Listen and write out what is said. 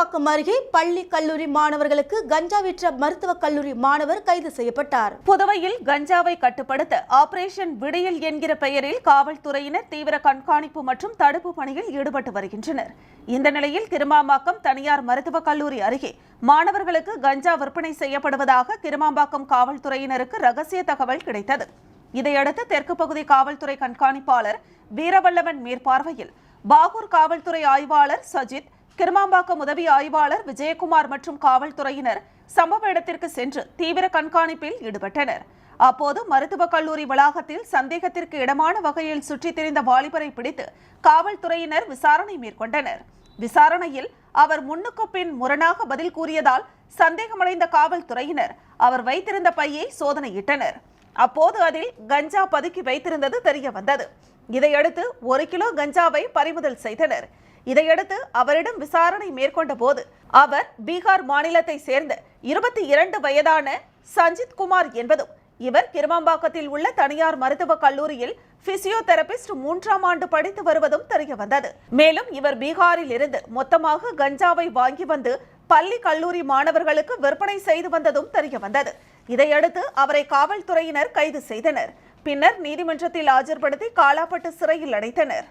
கிருமாம்பாக்கம் அருகே பள்ளி கல்லூரி மாணவர்களுக்கு கஞ்சா விற்ற மருத்துவக் கல்லூரி மாணவர் கைது செய்யப்பட்டார். புதுவையில் கஞ்சாவை கட்டுப்படுத்த ஆபரேஷன் விடியல் என்கிற பெயரில் காவல்துறையினர் தீவிர கண்காணிப்பு மற்றும் தடுப்பு பணியில் ஈடுபட்டு வருகின்றனர். இந்த நிலையில் கிருமாம்பாக்கம் தனியார் மருத்துவக் கல்லூரி அருகே மாணவர்களுக்கு கஞ்சா விற்பனை செய்யப்படுவதாக கிருமாம்பாக்கம் காவல்துறையினருக்கு ரகசிய தகவல் கிடைத்தது. இதையடுத்து தெற்கு பகுதி காவல்துறை கண்காணிப்பாளர் வீரவல்லவன் மேற்பார்வையில் பாகூர் காவல்துறை ஆய்வாளர் சஜித் கிருமாம்பாக்கம் உதவி ஆய்வாளர் விஜயகுமார் மற்றும் காவல்துறையினர் சம்பவ இடத்திற்கு சென்று தீவிர கண்காணிப்பில் ஈடுபட்டனர். அப்போது மருத்துவக் கல்லூரி வளாகத்தில் சந்தேகத்திற்கு இடமான வகையில் சுற்றித் திரிந்த வாலிபரை பிடித்து காவல்துறையினர் விசாரணை மேற்கொண்டனர். விசாரணையில் அவர் முன்னுக்கு பின் முரணாக பதில் கூறியதால் சந்தேகமடைந்த காவல்துறையினர் அவர் வைத்திருந்த பையை சோதனையிட்டனர். அப்போது அதில் கஞ்சா பதுக்கி வைத்திருந்தது தெரிய வந்தது இதையடுத்து ஒரு கிலோ கஞ்சாவை பறிமுதல் செய்தனர். இதையடுத்து அவரிடம் விசாரணை மேற்கொண்ட போது அவர் பீகார் மாநிலத்தை சேர்ந்த இருபத்தி இரண்டு வயதான சஞ்சித் குமார் என்பதும் இவர் கிருமாம்பாக்கத்தில் உள்ள தனியார் மருத்துவக் கல்லூரியில் பிசியோதெரபிஸ்ட் மூன்றாம் ஆண்டு படித்து வருவதும் தெரிய வந்தது. மேலும் இவர் பீகாரில் இருந்து மொத்தமாக கஞ்சாவை வாங்கி வந்து பள்ளி கல்லூரி மாணவர்களுக்கு விற்பனை செய்து வந்ததும் தெரிய வந்தது. இதையடுத்து அவரை காவல்துறையினர் கைது செய்தனர். பின்னர் நீதிமன்றத்தில் ஆஜர்படுத்தி காலாப்பட்டு சிறையில் அடைத்தனர்.